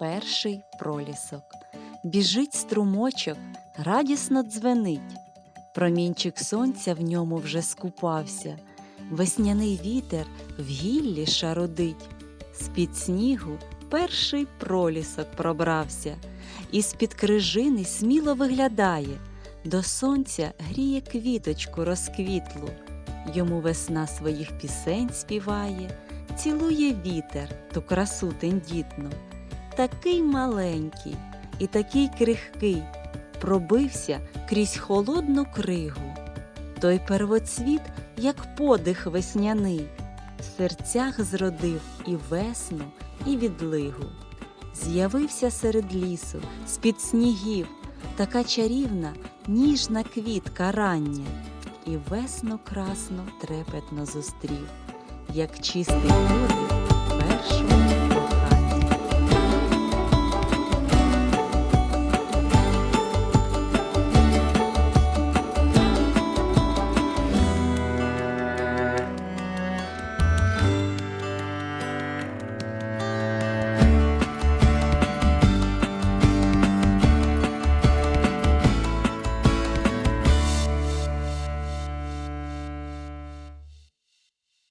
Перший пролісок. Біжить струмочок, радісно дзвенить. Промінчик сонця в ньому вже скупався. Весняний вітер в гіллі шарудить. З-під снігу перший пролісок пробрався, і з-під крижини сміло виглядає. До сонця гріє квіточку розквітлу. Йому весна своїх пісень співає, цілує вітер ту красу тендітну. Такий маленький і такий крихкий, пробився крізь холодну кригу. Той первоцвіт, як подих весняний, в серцях зродив і весну, і відлигу. З'явився серед лісу, з-під снігів, така чарівна, ніжна квітка рання, і весну красну трепетно зустрів, як чистий подих